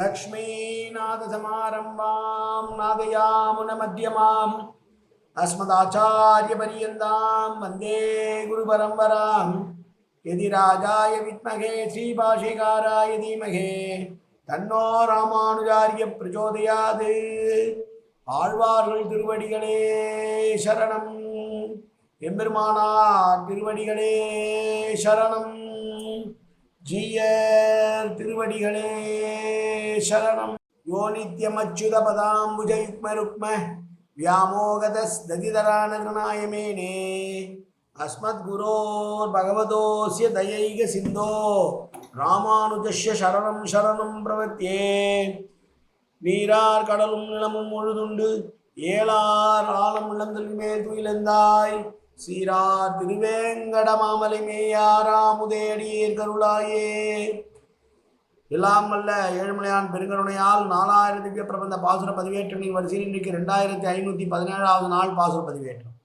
लक्ष्मीनाथसमारम्भां नादयामुनमध्यमाम् अस्मदाचार्यपर्यन्तां वन्दे गुरुपरम्परां यदि राजाय विद्महे श्रीभाषिकाराय धीमहे தன்னோ ராமானுஜாரிய பிரச்சோதயாது ஆழ்வார்கள் திருவடிகளே சரணம் எம்பெருமானார் திருவடிகளே சரணம் ஜீயர் திருவடிகளே சரணம் யோ நித்யமச்சுத பதாம்புஜயுக்ம ருக்ம व्यामोगतस्तदितरानगनायमेने अस्मद्गुरोर् भगवतोऽस्य दयैक सिन्धो ராமானுஜஸ்ய சரணம் சரணம் பிரவத்தியே நீரார் கடலும் நிலமும் முழுதுண்டு ஏலார் ஆலம் இளந்தல் மேல் துயிலந்தாய் சீரார் திருவேங்கட மாமலை கருளாயே. எல்லாம் வல்ல ஏழுமலையான் பெருங்கருணையால் நாலாயிரம் திவ்ய பிரபந்த பாசுர பதிவேற்றங்களின் வரிசையில் இன்றைக்கு ரெண்டாயிரத்தி ஐநூற்றி பதினேழாவது நாள் பாசுர பதிவேற்றம்.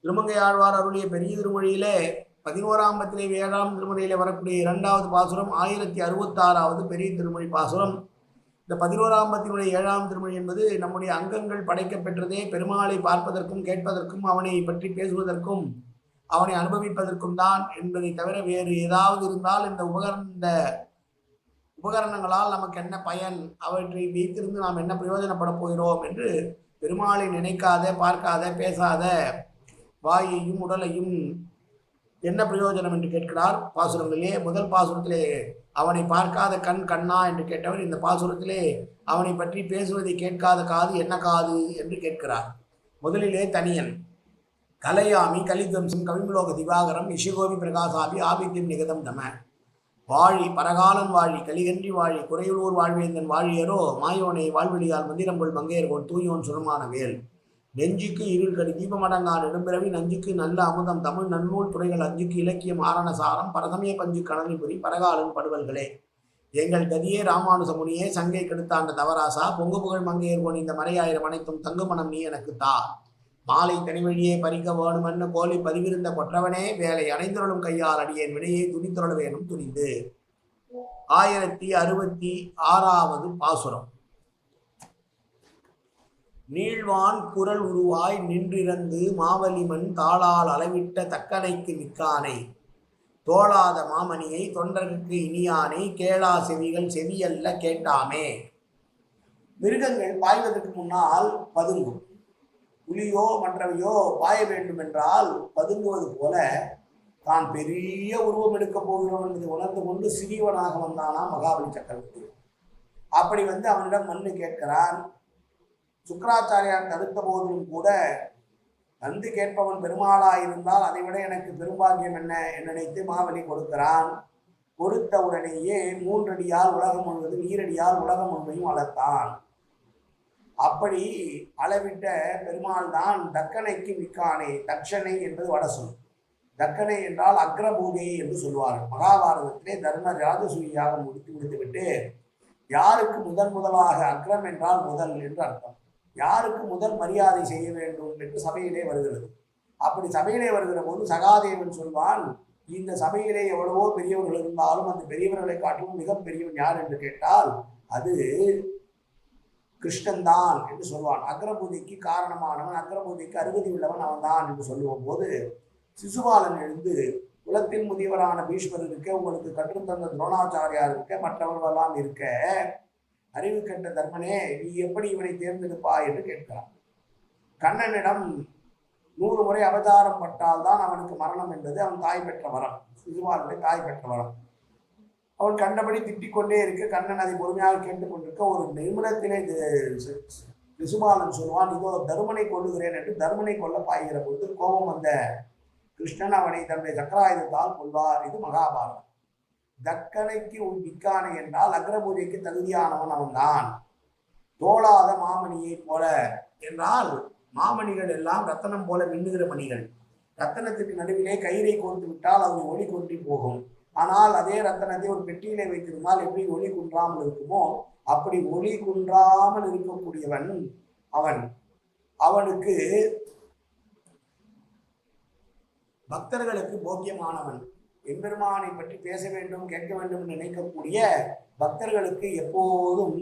திருமங்கை ஆழ்வார் அருளிய பெரிய திருமொழியிலே பதினோராம் பத்திலே ஏழாம் திருமுறையிலே வரக்கூடிய இரண்டாவது பாசுரம் ஆயிரத்தி அறுபத்தாறாவது பெரிய திருமொழி பாசுரம். இந்த பதினோராம் பத்தினுடைய ஏழாம் திருமொழி என்பது நம்முடைய அங்கங்கள் படைக்கப்பெற்றதே பெருமாளை பார்ப்பதற்கும் கேட்பதற்கும் அவனை பற்றி பேசுவதற்கும் அவனை அனுபவிப்பதற்கும் தான் என்பதை தவிர வேறு ஏதாவது இருந்தால் இந்த உபகரண இந்த உபகரணங்களால் நமக்கு என்ன பயன்? அவற்றை வைத்திருந்து நாம் என்ன பிரயோஜனப்பட போகிறோம் என்று பெருமாளை நினைக்காத பார்க்காத பேசாத வாயையும் உடலையும் என்ன பிரயோஜனம் என்று கேட்கிறார்? பாசுரங்களிலே முதல் பாசுரத்திலே அவனை பார்க்காத கண் கண்ணா என்று கேட்டவர் இந்த பாசுரத்திலே அவனை பற்றி பேசுவதை கேட்காத காது என்ன காது என்று கேட்கிறார். முதலிலே தனியன். கலையாமி கலித்வம்சம் கவிமுலோக திவாகரம் இஷிகோபி பிரகாசாபி ஆபித்யம் நிகதம் தம. வாழி பரகாலன் வாழி கலிகன்றி வாழி குறையூர் வாழ்வேந்தன் வாழியரோ மாயோனை வாழ்வெளியால் மந்திரம்பொள் மங்கையர்கோன் தூயோன் சுரமான வேல். நெஞ்சுக்கு இருள் கடி தீபமடங்கா நெடும்பிறவி நஞ்சுக்கு நல்ல அமுதம். தமிழ் நன்னூல் துறைகள் அஞ்சுக்கு இலக்கியம் ஆரணசாரம் பரதமே பஞ்சு கடலிபுரி பரகாலன் படுவல்களே. எங்கள் கதியே ராமானுசமுனியே சங்கை கெடுத்தாண்ட தவராசா. பொங்கு புகழ் மங்கையர்கோன் இந்த மறையாயிரம் அனைத்தும் தங்குமணம் நீ எனக்கு தா. மாலை தனிவழியே பறிக்க வேணுமென்னு கோலி பதிவிருந்த கொற்றவனே வேலை அணைந்தருளும் கையால் அடியேன் விடையே துணித்துருள வேணும் துணிந்து. ஆயிரத்தி அறுபத்தி ஆறாவது பாசுரம். நீழ்வான் குரல் உருவாய் நின்றிறந்து மாவலிமன் தாளால் அளவிட்ட தக்கனைக்கு மிக்கானை தோளாத மாமணியை தொண்டருக்கு இனியானை கேளா செவிகள் செவியல்ல கேட்டாமே. மிருகங்கள் பாய்வதற்கு முன்னால் பதுங்கும். புலியோ மற்றவையோ பாய வேண்டும் என்றால் பதுங்குவது போல தான் பெரிய உருவம் எடுக்கப் போகிறோம் என்பதை உணர்ந்து கொண்டு சிறியவனாக வந்தானா மகாபலி சக்கரவர்த்தி. அப்படி வந்து அவனிடம் மண்ணு கேட்கிறான் சுக்கராச்சாரியார் தடுத்த போதிலும் கூட நந்து கேட்பவன் பெருமாளா இருந்தால் அதை விட எனக்கு பெரும்பாக்கியம் என்ன? என்று நினைத்து மாவலி கொடுக்கிறான். கொடுத்த உடனேயே மூன்றடியால் உலகம் முழுவதும் ஈரடியால் உலகம் முழுமையும் வளர்த்தான் அப்படி அளவிட்ட பெருமாள் தான் தக்கனைக்கு மிக்கானே தட்சணை என்பது வடசொல் தக்கனை என்றால் அக்ரபூதை என்று சொல்வார்கள். மகாபாரதத்திலே தர்மர் ராஜசூயாக முடித்து முடித்துவிட்டு யாருக்கு முதன் முதலாக அக்ரம் என்றால் முதல் என்று அர்த்தம். யாருக்கு முதல் மரியாதை செய்ய வேண்டும் என்று சபையிலே வருகிறது. அப்படி சபையிலே வருகிற போது சகாதேவன் சொல்வான் இந்த சபையிலே எவ்வளவோ பெரியவர்கள் இருந்தாலும் அந்த பெரியவர்களை காட்டிலும் மிக பெரியவன் யார் என்று கேட்டால் அது கிருஷ்ணன் தான் என்று சொல்வான். அக்ரபூதிக்கு காரணமானவன் அக்ரபூதிக்கு அருகதி உள்ளவன் அவன் தான் என்று சொல்லுவோம் போது சிசுபாலன் எழுந்து குலத்தின் முதியவரான பீஷ்மர் இருக்க உங்களுக்கு கற்றுத்தந்த துரோணாச்சாரியார் இருக்க மற்றவர்களெல்லாம் இருக்க அறிவு கண்ட தர்மனே நீ எப்படி இவனை தேர்ந்தெடுப்பா என்று கேட்கிறான். கண்ணனிடம் நூறு முறை அவதாரம் பட்டால் தான் அவனுக்கு மரணம் என்பது அவன் தாய் பெற்ற வரம். சிறுவாளுடைய தாய் பெற்ற வரம். அவன் கண்டபடி திட்டிக்கொண்டே இருக்க. கண்ணன் அதை பொறுமையாக கேட்டுக்கொண்டிருக்க ஒரு நிமிடத்திலே சிசுபாலன் சொல்வான் இதோ தருமனை கொள்ளுகிறேன் என்று தருமனை கொல்ல பாய்கிற பொழுது கோபம் வந்த கிருஷ்ணன் அவனை தன்னுடைய சக்கராயுதத்தால் கொள்வார் இது மகாபாரதம். தக்கனைக்கு உன் மிக்கானை என்றால் அக்ரபூஜைக்கு தகுதியானவன் அவன்தான். தோளாத மாமணியை போல என்றால் மாமணிகள் எல்லாம் ரத்தனம் போல மின்னுகிற மணிகள். ரத்தனத்துக்கு நடுவிலே கயிறை கோர்த்து விட்டால் அது ஒளி கொன்றி போகும். ஆனால் அதே ரத்தனத்தை ஒரு பெட்டியிலே வைத்திருந்தால் எப்படி ஒளி குன்றாமல் இருக்குமோ அப்படி ஒளி குன்றாமல் இருக்கக்கூடியவன் அவன். அவனுக்கு பக்தர்களுக்கு போக்கியமானவன். எம்பெருமானை பற்றி பேச வேண்டும் கேட்க வேண்டும் என்று நினைக்கக்கூடிய பக்தர்களுக்கு எப்போதும்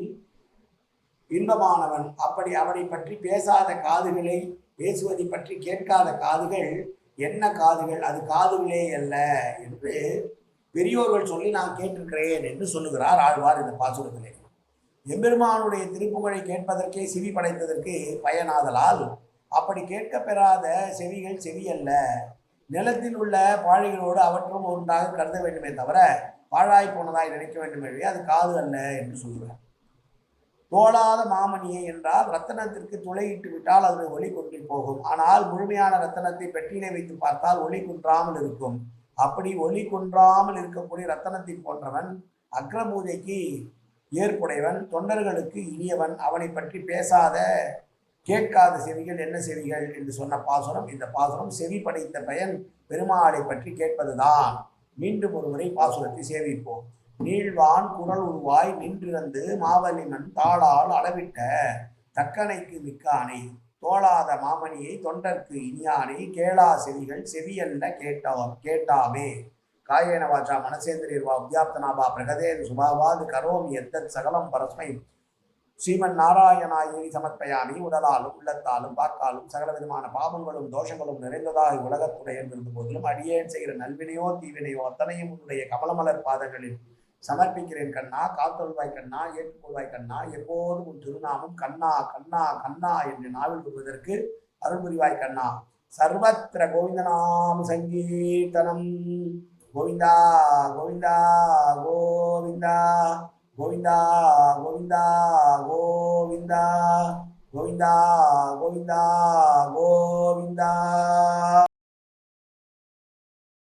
இன்பமானவன். அப்படி அவனை பற்றி பேசாத காதுகளை பேசுவதை பற்றி கேட்காத காதுகள் என்ன காதுகள்? அது காதுகளே அல்ல என்று பெரியோர்கள் சொல்லி நான் கேட்டிருக்கிறேன் என்று சொல்லுகிறார் ஆழ்வார் இந்த பாசுரத்திலே. எம்பெருமானுடைய திருப்புகழை கேட்பதற்கே செவி படைத்ததற்கு பயனாதலால் அப்படி கேட்க பெறாத செவிகள் செவி அல்ல. நிலத்தில் உள்ள பாழைகளோடு அவற்றும் ஒன்றாக கருத வேண்டுமே தவிர பாழாய் போனதாய் நினைக்க வேண்டுமே அது காது அல்ல என்று சொல்கிறார் தோளாத மாமணியை என்றால் ரத்தனத்திற்கு துளையிட்டு விட்டால் அது ஒளி குன்றி போகும். ஆனால் முழுமையான ரத்தனத்தை பெட்டியிலே வைத்து பார்த்தால் ஒளி குன்றாமல் இருக்கும். அப்படி ஒளி குன்றாமல் இருக்கக்கூடிய ரத்தனத்தை போன்றவன் அக்ரபூஜைக்கு ஏற்புடையவன் தொண்டர்களுக்கு இனியவன் அவனை பற்றி பேசாத கேட்காத செவிகள் என்ன செவிகள் என்று சொன்ன பாசுரம் இந்த பாசுரம் செவி படைத்த பயன் பெருமாளை பற்றி கேட்பதுதான். மீண்டும் ஒருமுறை பாசுரத்தை சேவிப்போம். நீழ்வான் குரல் உருவாய் நின்றிருந்து மாவலிமன் தாளால் அளவிட்ட தக்கனைக்கு மிக்கானை தோளாத மாமணியை தொண்டர்க்கு இனியானை கேளா செவிகள் செவியல்ல கேட்டா கேட்டாமே காயேன வாச்சா மனசேந்திரியர்வா உத்யாப்தனாபா பிரகதேது சுபாவாது கரோமி எத்தத் சகலம் பரஸ்மை ஸ்ரீமன் நாராயணாயினி சமர்ப்பயாமி உடலாலும் உள்ளத்தாலும் வாக்காலும் சகல விதமான பாவங்களும் தோஷங்களும் நிறைந்ததாக உலகத்துடைய இருந்த போதிலும் அடியேன் செய்கிற நல்வினையோ தீவினையோ அத்தனையும் உன்னுடைய கமலமலர் பாதங்களில் சமர்ப்பிக்கிறேன் கண்ணா. காத்தொல்வாய் கண்ணா ஏற்றுக்கொள்வாய் கண்ணா. எப்போதும் உன் திருநாமம் கண்ணா கண்ணா கண்ணா என்று நாவில் கொள்வதற்கு அருள்புரிவாய் கண்ணா. சர்வத்திர கோவிந்தநாம சங்கீர்த்தனம். கோவிந்தா கோவிந்தா கோவிந்தா கோவிந்தா கோவிந்தா. 고인다 고인다 고인다.